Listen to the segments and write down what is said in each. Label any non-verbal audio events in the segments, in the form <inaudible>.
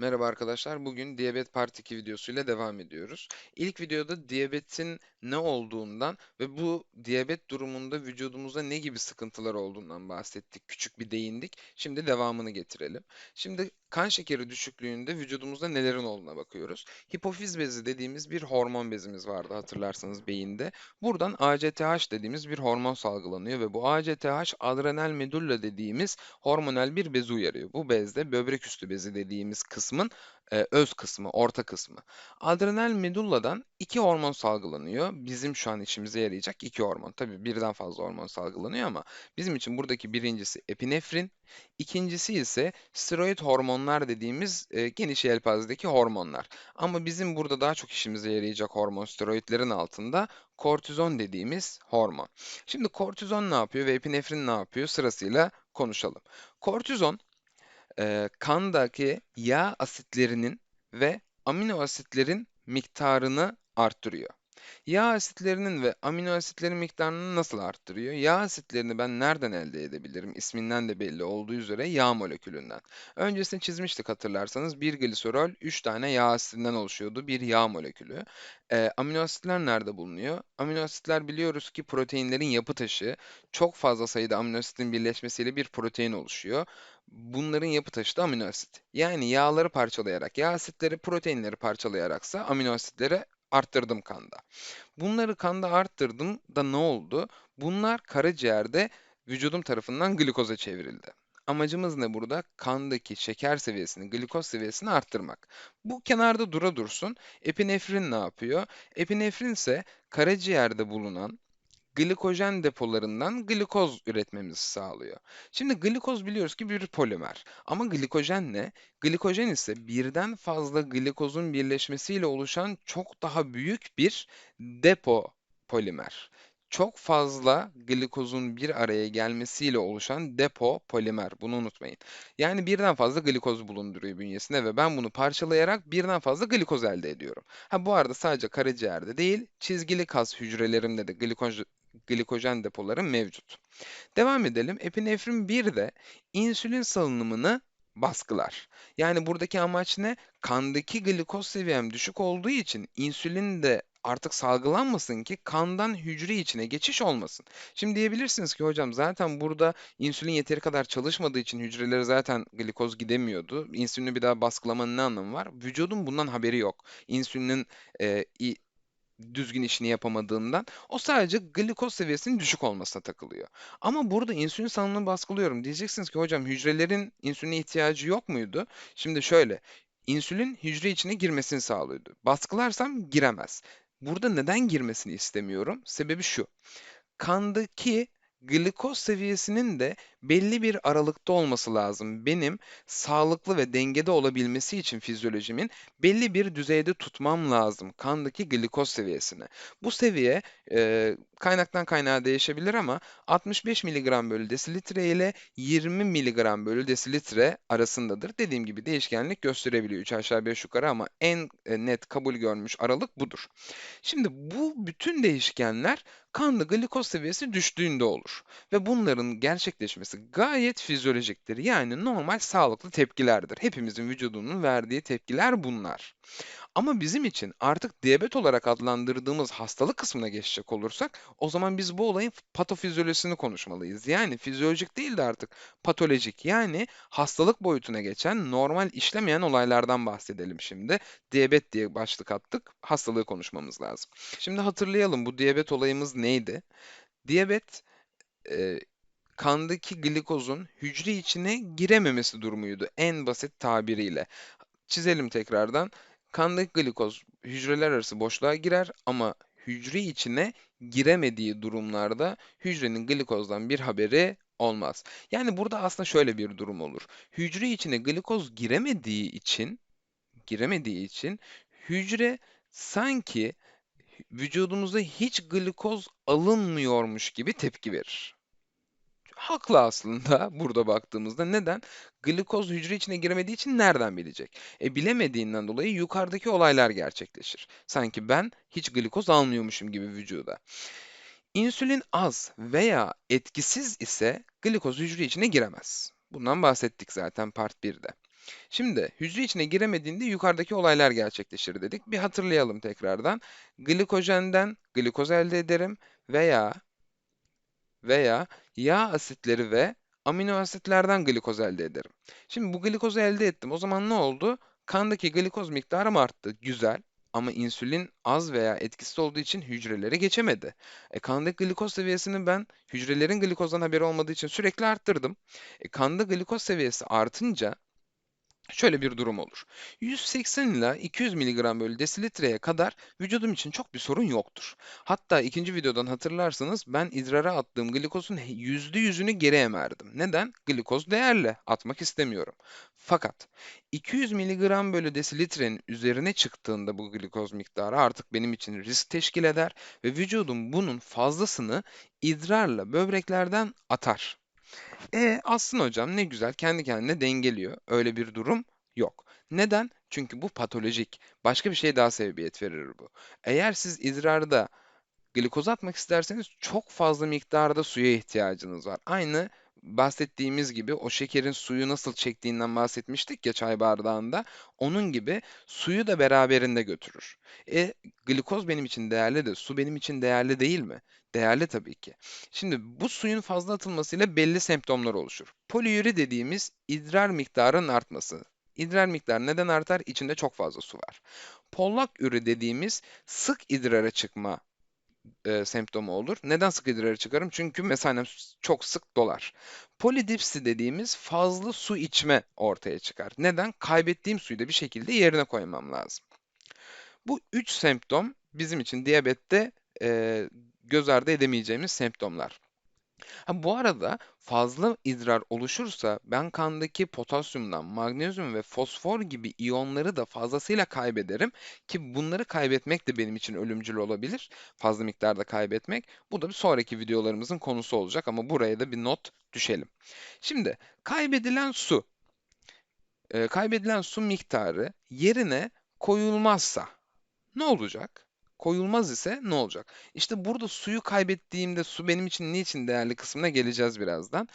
Merhaba arkadaşlar. Bugün diyabet part 2 videosuyla devam ediyoruz. İlk videoda diyabetin ne olduğundan ve bu diyabet durumunda vücudumuzda ne gibi sıkıntılar olduğundan bahsettik. Küçük bir değindik. Şimdi devamını getirelim. Şimdi kan şekeri düşüklüğünde vücudumuzda nelerin olduğuna bakıyoruz. Hipofiz bezi dediğimiz bir hormon bezimiz vardı hatırlarsanız beyinde. Buradan ACTH dediğimiz bir hormon salgılanıyor ve bu ACTH adrenal medulla dediğimiz hormonal bir bezi uyarıyor. Bu bezde böbrek üstü bezi dediğimiz kısmın e, öz kısmı, orta kısmı. Adrenal medulladan iki hormon salgılanıyor. Bizim şu an işimize yarayacak iki hormon. Tabii birden fazla hormon salgılanıyor ama bizim için buradaki birincisi epinefrin, ikincisi ise steroid hormonlar dediğimiz e, geniş yelpazedeki hormonlar. Ama bizim burada daha çok işimize yarayacak hormon steroidlerin altında kortizon dediğimiz hormon. Şimdi kortizon ne yapıyor ve epinefrin ne yapıyor sırasıyla konuşalım. Kortizon e, kandaki yağ asitlerinin ve amino asitlerin miktarını arttırıyor. Yağ asitlerinin ve amino asitlerin miktarını nasıl arttırıyor? Yağ asitlerini ben nereden elde edebilirim? İsminden de belli olduğu üzere yağ molekülünden. Öncesinde çizmiştik hatırlarsanız bir gliserol 3 tane yağ asitinden oluşuyordu bir yağ molekülü. Ee, amino asitler nerede bulunuyor? Amino asitler biliyoruz ki proteinlerin yapı taşı. Çok fazla sayıda amino asitin birleşmesiyle bir protein oluşuyor. Bunların yapı taşı da amino asit. Yani yağları parçalayarak, yağ asitleri proteinleri parçalayaraksa amino asitleri arttırdım kanda. Bunları kanda arttırdım da ne oldu? Bunlar karaciğerde vücudum tarafından glikoza çevrildi. Amacımız ne burada? Kandaki şeker seviyesini, glikoz seviyesini arttırmak. Bu kenarda dura dursun. Epinefrin ne yapıyor? Epinefrin ise karaciğerde bulunan glikojen depolarından glikoz üretmemizi sağlıyor. Şimdi glikoz biliyoruz ki bir polimer. Ama glikojen ne? Glikojen ise birden fazla glikozun birleşmesiyle oluşan çok daha büyük bir depo polimer. Çok fazla glikozun bir araya gelmesiyle oluşan depo polimer. Bunu unutmayın. Yani birden fazla glikoz bulunduruyor bünyesinde ve ben bunu parçalayarak birden fazla glikoz elde ediyorum. Ha bu arada sadece karaciğerde değil, çizgili kas hücrelerimde de glikoz, glikojen depoları mevcut. Devam edelim. Epinefrin 1 de insülin salınımını baskılar. Yani buradaki amaç ne? Kandaki glikoz seviyem düşük olduğu için insülin de artık salgılanmasın ki kandan hücre içine geçiş olmasın. Şimdi diyebilirsiniz ki hocam zaten burada insülin yeteri kadar çalışmadığı için hücrelere zaten glikoz gidemiyordu. İnsülini bir daha baskılamanın ne anlamı var? Vücudun bundan haberi yok. İnsülinin e, düzgün işini yapamadığından o sadece glikoz seviyesinin düşük olmasına takılıyor. Ama burada insülin salınımını baskılıyorum. Diyeceksiniz ki hocam hücrelerin insüline ihtiyacı yok muydu? Şimdi şöyle, insülin hücre içine girmesini sağlıyordu. Baskılarsam giremez. Burada neden girmesini istemiyorum? Sebebi şu. Kandaki glikoz seviyesinin de belli bir aralıkta olması lazım. Benim sağlıklı ve dengede olabilmesi için fizyolojimin belli bir düzeyde tutmam lazım kandaki glikoz seviyesini. Bu seviye e, kaynaktan kaynağa değişebilir ama 65 mg bölü desilitre ile 20 mg bölü desilitre arasındadır. Dediğim gibi değişkenlik gösterebiliyor 3 aşağı 5 yukarı ama en e, net kabul görmüş aralık budur. Şimdi bu bütün değişkenler kanda glikoz seviyesi düştüğünde olur. Ve bunların gerçekleşmesi gayet fizyolojiktir. Yani normal sağlıklı tepkilerdir. Hepimizin vücudunun verdiği tepkiler bunlar. Ama bizim için artık diyabet olarak adlandırdığımız hastalık kısmına geçecek olursak o zaman biz bu olayın patofizyolojisini konuşmalıyız. Yani fizyolojik değil de artık patolojik yani hastalık boyutuna geçen normal işlemeyen olaylardan bahsedelim şimdi. Diyabet diye başlık attık. Hastalığı konuşmamız lazım. Şimdi hatırlayalım bu diyabet olayımız neydi? Diyabet e, kandaki glikozun hücre içine girememesi durumuydu en basit tabiriyle. Çizelim tekrardan. Kandaki glikoz hücreler arası boşluğa girer ama hücre içine giremediği durumlarda hücrenin glikozdan bir haberi olmaz. Yani burada aslında şöyle bir durum olur. Hücre içine glikoz giremediği için giremediği için hücre sanki vücudumuzda hiç glikoz alınmıyormuş gibi tepki verir. Haklı aslında <laughs> burada baktığımızda. Neden? Glikoz hücre içine giremediği için nereden bilecek? E bilemediğinden dolayı yukarıdaki olaylar gerçekleşir. Sanki ben hiç glikoz almıyormuşum gibi vücuda. İnsülin az veya etkisiz ise glikoz hücre içine giremez. Bundan bahsettik zaten part 1'de. Şimdi hücre içine giremediğinde yukarıdaki olaylar gerçekleşir dedik. Bir hatırlayalım tekrardan. Glikojenden glikoz elde ederim veya veya yağ asitleri ve amino asitlerden glikoz elde ederim. Şimdi bu glikozu elde ettim. O zaman ne oldu? Kandaki glikoz miktarım arttı. Güzel. Ama insülin az veya etkisiz olduğu için hücrelere geçemedi. E, kandaki glikoz seviyesini ben hücrelerin glikozdan haberi olmadığı için sürekli arttırdım. E, kanda glikoz seviyesi artınca Şöyle bir durum olur. 180 ila 200 mg bölü desilitreye kadar vücudum için çok bir sorun yoktur. Hatta ikinci videodan hatırlarsanız ben idrara attığım glikozun %100'ünü geri emerdim. Neden? Glikoz değerli. Atmak istemiyorum. Fakat 200 mg bölü desilitrenin üzerine çıktığında bu glikoz miktarı artık benim için risk teşkil eder ve vücudum bunun fazlasını idrarla böbreklerden atar. E aslında hocam ne güzel kendi kendine dengeliyor. Öyle bir durum yok. Neden? Çünkü bu patolojik. Başka bir şey daha sebebiyet verir bu. Eğer siz idrarda glikoz atmak isterseniz çok fazla miktarda suya ihtiyacınız var. Aynı bahsettiğimiz gibi o şekerin suyu nasıl çektiğinden bahsetmiştik ya çay bardağında. Onun gibi suyu da beraberinde götürür. E glikoz benim için değerli de su benim için değerli değil mi? Değerli tabii ki. Şimdi bu suyun fazla atılmasıyla belli semptomlar oluşur. Poliüri dediğimiz idrar miktarının artması. İdrar miktarı neden artar? İçinde çok fazla su var. Pollak ürü dediğimiz sık idrara çıkma e, semptomu olur. Neden sık idrara çıkarım? Çünkü mesanem çok sık dolar. Polidipsi dediğimiz fazla su içme ortaya çıkar. Neden? Kaybettiğim suyu da bir şekilde yerine koymam lazım. Bu üç semptom bizim için diyabette e, göz ardı edemeyeceğimiz semptomlar. Ha, bu arada fazla idrar oluşursa ben kandaki potasyumdan, magnezyum ve fosfor gibi iyonları da fazlasıyla kaybederim ki bunları kaybetmek de benim için ölümcül olabilir. Fazla miktarda kaybetmek. Bu da bir sonraki videolarımızın konusu olacak ama buraya da bir not düşelim. Şimdi kaybedilen su, e, kaybedilen su miktarı yerine koyulmazsa ne olacak? Koyulmaz ise ne olacak? İşte burada suyu kaybettiğimde su benim için niçin değerli kısmına geleceğiz birazdan.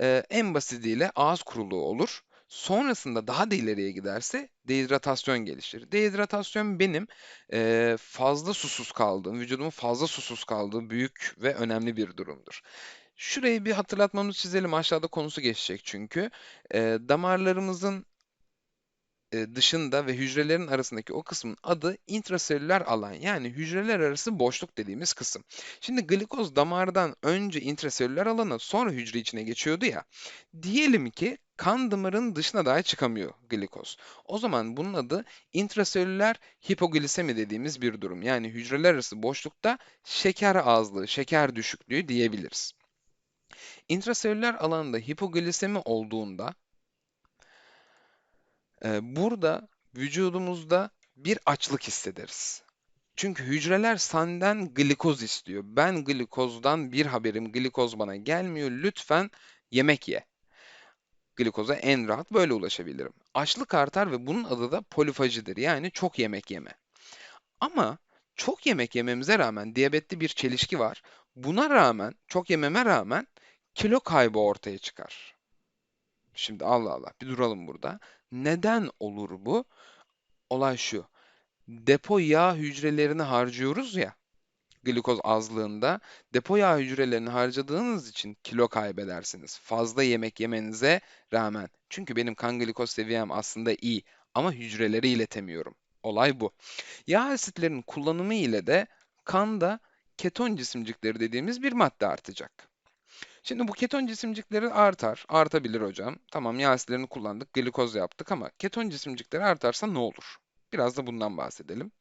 Ee, en basitiyle ağız kuruluğu olur. Sonrasında daha da ileriye giderse dehidratasyon gelişir. Dehidratasyon benim e, fazla susuz kaldığım, vücudumun fazla susuz kaldığı büyük ve önemli bir durumdur. Şurayı bir hatırlatmamızı çizelim. Aşağıda konusu geçecek çünkü. E, damarlarımızın dışında ve hücrelerin arasındaki o kısmın adı intraselüler alan yani hücreler arası boşluk dediğimiz kısım. Şimdi glikoz damardan önce intraselüler alana sonra hücre içine geçiyordu ya. Diyelim ki kan damarının dışına dahi çıkamıyor glikoz. O zaman bunun adı intraselüler hipoglisemi dediğimiz bir durum. Yani hücreler arası boşlukta şeker azlığı, şeker düşüklüğü diyebiliriz. İntraselüler alanda hipoglisemi olduğunda ee, burada vücudumuzda bir açlık hissederiz. Çünkü hücreler senden glikoz istiyor. Ben glikozdan bir haberim, glikoz bana gelmiyor. Lütfen yemek ye. Glikoza en rahat böyle ulaşabilirim. Açlık artar ve bunun adı da polifajidir. Yani çok yemek yeme. Ama çok yemek yememize rağmen diyabetli bir çelişki var. Buna rağmen, çok yememe rağmen kilo kaybı ortaya çıkar. Şimdi Allah Allah bir duralım burada. Neden olur bu? Olay şu. Depo yağ hücrelerini harcıyoruz ya glikoz azlığında. Depo yağ hücrelerini harcadığınız için kilo kaybedersiniz. Fazla yemek yemenize rağmen. Çünkü benim kan glikoz seviyem aslında iyi ama hücreleri iletemiyorum. Olay bu. Yağ asitlerinin kullanımı ile de kanda keton cisimcikleri dediğimiz bir madde artacak. Şimdi bu keton cisimcikleri artar. Artabilir hocam. Tamam yağ asitlerini kullandık, glikoz yaptık ama keton cisimcikleri artarsa ne olur? Biraz da bundan bahsedelim.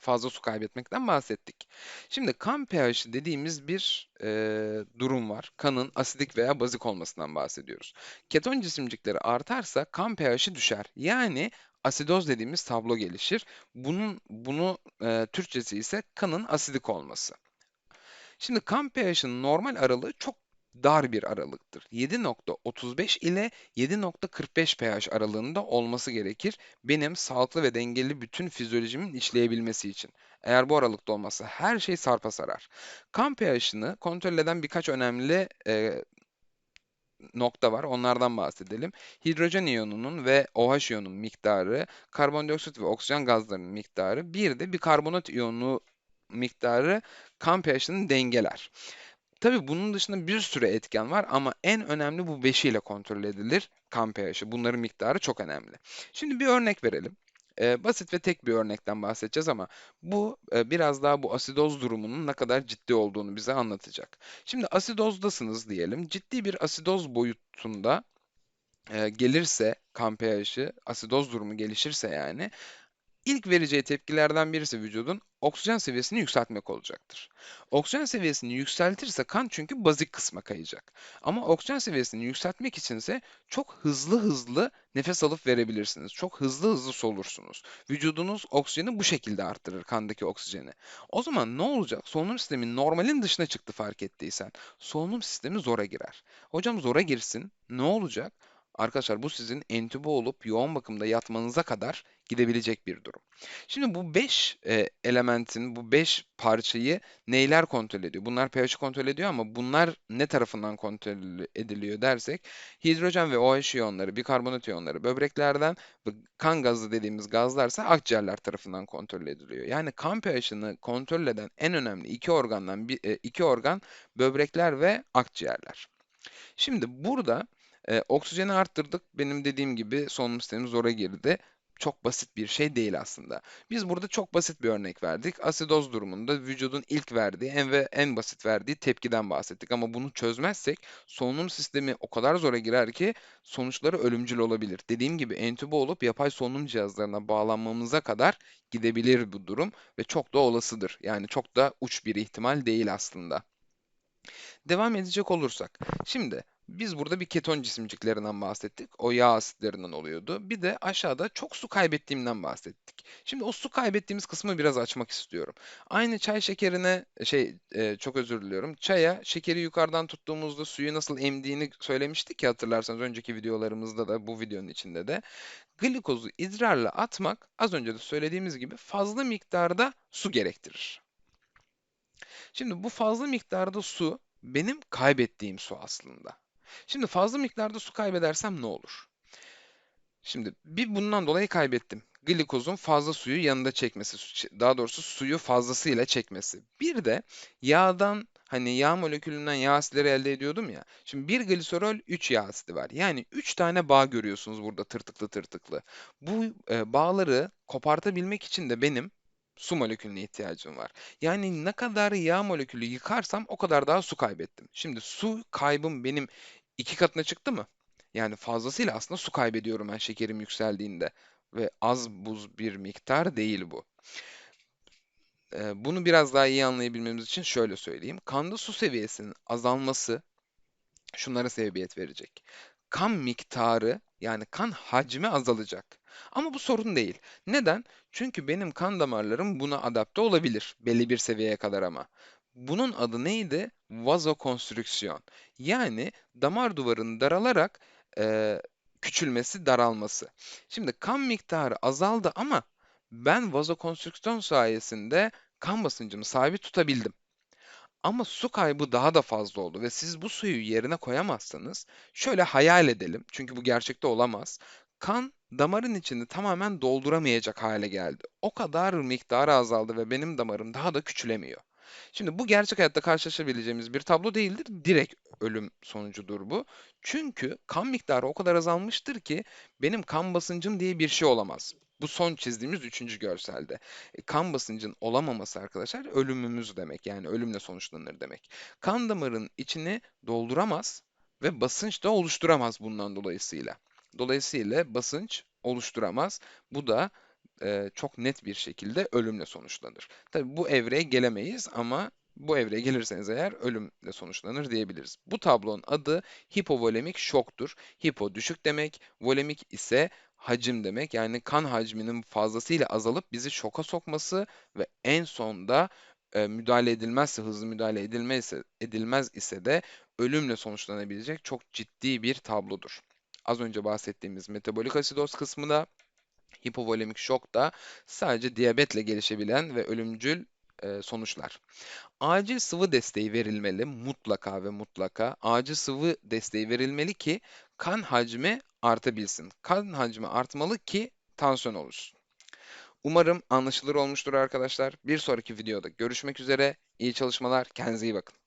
Fazla su kaybetmekten bahsettik. Şimdi kan pH'i dediğimiz bir e, durum var. Kanın asidik veya bazik olmasından bahsediyoruz. Keton cisimcikleri artarsa kan pH'i düşer. Yani asidoz dediğimiz tablo gelişir. Bunun bunu e, Türkçesi ise kanın asidik olması. Şimdi kan pH'inin normal aralığı çok dar bir aralıktır. 7.35 ile 7.45 pH aralığında olması gerekir benim sağlıklı ve dengeli bütün fizyolojimin işleyebilmesi için. Eğer bu aralıkta olmazsa her şey sarpa sarar. Kan pH'ini kontrol eden birkaç önemli e, nokta var. Onlardan bahsedelim. Hidrojen iyonunun ve OH iyonunun miktarı, karbondioksit ve oksijen gazlarının miktarı, bir de bir karbonat iyonu miktarı kan pH'ini dengeler. Tabii bunun dışında bir sürü etken var ama en önemli bu beşiyle kontrol edilir kan pH'i. Bunların miktarı çok önemli. Şimdi bir örnek verelim. Ee, basit ve tek bir örnekten bahsedeceğiz ama bu e, biraz daha bu asidoz durumunun ne kadar ciddi olduğunu bize anlatacak. Şimdi asidozdasınız diyelim. Ciddi bir asidoz boyutunda e, gelirse kan pH'i, asidoz durumu gelişirse yani İlk vereceği tepkilerden birisi vücudun oksijen seviyesini yükseltmek olacaktır. Oksijen seviyesini yükseltirse kan çünkü bazik kısma kayacak. Ama oksijen seviyesini yükseltmek içinse çok hızlı hızlı nefes alıp verebilirsiniz. Çok hızlı hızlı solursunuz. Vücudunuz oksijeni bu şekilde arttırır kandaki oksijeni. O zaman ne olacak? Solunum sistemi normalin dışına çıktı fark ettiysen. Solunum sistemi zora girer. Hocam zora girsin. Ne olacak? Arkadaşlar bu sizin entübe olup yoğun bakımda yatmanıza kadar gidebilecek bir durum. Şimdi bu 5 e, elementin, bu 5 parçayı neyler kontrol ediyor? Bunlar pH'i kontrol ediyor ama bunlar ne tarafından kontrol ediliyor dersek hidrojen ve OH iyonları, bikarbonat iyonları böbreklerden ve kan gazı dediğimiz gazlarsa akciğerler tarafından kontrol ediliyor. Yani kan pH'ini kontrol eden en önemli iki organdan e, iki organ böbrekler ve akciğerler. Şimdi burada e, oksijeni arttırdık. Benim dediğim gibi solunum sistemi zora girdi. Çok basit bir şey değil aslında. Biz burada çok basit bir örnek verdik. Asidoz durumunda vücudun ilk verdiği en ve en basit verdiği tepkiden bahsettik. Ama bunu çözmezsek solunum sistemi o kadar zora girer ki sonuçları ölümcül olabilir. Dediğim gibi entübe olup yapay solunum cihazlarına bağlanmamıza kadar gidebilir bu durum ve çok da olasıdır. Yani çok da uç bir ihtimal değil aslında. Devam edecek olursak. Şimdi biz burada bir keton cisimciklerinden bahsettik. O yağ asitlerinden oluyordu. Bir de aşağıda çok su kaybettiğimden bahsettik. Şimdi o su kaybettiğimiz kısmı biraz açmak istiyorum. Aynı çay şekerine şey e, çok özür diliyorum. Çaya şekeri yukarıdan tuttuğumuzda suyu nasıl emdiğini söylemiştik ya hatırlarsanız önceki videolarımızda da bu videonun içinde de. Glikozu idrarla atmak az önce de söylediğimiz gibi fazla miktarda su gerektirir. Şimdi bu fazla miktarda su benim kaybettiğim su aslında. Şimdi fazla miktarda su kaybedersem ne olur? Şimdi bir bundan dolayı kaybettim. Glikozun fazla suyu yanında çekmesi, daha doğrusu suyu fazlasıyla çekmesi. Bir de yağdan hani yağ molekülünden yağ asitleri elde ediyordum ya. Şimdi bir gliserol 3 yağ asidi var. Yani 3 tane bağ görüyorsunuz burada tırtıklı tırtıklı. Bu e, bağları kopartabilmek için de benim su molekülüne ihtiyacım var. Yani ne kadar yağ molekülü yıkarsam o kadar daha su kaybettim. Şimdi su kaybım benim iki katına çıktı mı? Yani fazlasıyla aslında su kaybediyorum ben şekerim yükseldiğinde. Ve az buz bir miktar değil bu. Ee, bunu biraz daha iyi anlayabilmemiz için şöyle söyleyeyim. Kanda su seviyesinin azalması şunlara sebebiyet verecek. Kan miktarı yani kan hacmi azalacak. Ama bu sorun değil. Neden? Çünkü benim kan damarlarım buna adapte olabilir belli bir seviyeye kadar ama. Bunun adı neydi? Vazokonstrüksiyon. Yani damar duvarının daralarak e, küçülmesi, daralması. Şimdi kan miktarı azaldı ama ben vazokonstrüksiyon sayesinde kan basıncımı sabit tutabildim. Ama su kaybı daha da fazla oldu ve siz bu suyu yerine koyamazsanız şöyle hayal edelim. Çünkü bu gerçekte olamaz. Kan damarın içini tamamen dolduramayacak hale geldi. O kadar miktarı azaldı ve benim damarım daha da küçülemiyor. Şimdi bu gerçek hayatta karşılaşabileceğimiz bir tablo değildir. Direkt ölüm sonucudur bu. Çünkü kan miktarı o kadar azalmıştır ki benim kan basıncım diye bir şey olamaz. Bu son çizdiğimiz üçüncü görselde. E, kan basıncın olamaması arkadaşlar ölümümüz demek. Yani ölümle sonuçlanır demek. Kan damarın içini dolduramaz ve basınç da oluşturamaz bundan dolayısıyla. Dolayısıyla basınç oluşturamaz. Bu da e, çok net bir şekilde ölümle sonuçlanır. Tabi bu evreye gelemeyiz ama bu evreye gelirseniz eğer ölümle sonuçlanır diyebiliriz. Bu tablonun adı hipovolemik şoktur. Hipo düşük demek, volemik ise hacim demek. Yani kan hacminin fazlasıyla azalıp bizi şoka sokması ve en sonda e, müdahale edilmezse, hızlı müdahale edilmezse, edilmez ise de ölümle sonuçlanabilecek çok ciddi bir tablodur. Az önce bahsettiğimiz metabolik asidoz kısmı da hipovolemik şok da sadece diyabetle gelişebilen ve ölümcül sonuçlar. Acil sıvı desteği verilmeli mutlaka ve mutlaka. Acil sıvı desteği verilmeli ki kan hacmi artabilsin. Kan hacmi artmalı ki tansiyon oluşsun. Umarım anlaşılır olmuştur arkadaşlar. Bir sonraki videoda görüşmek üzere. İyi çalışmalar. Kendinize iyi bakın.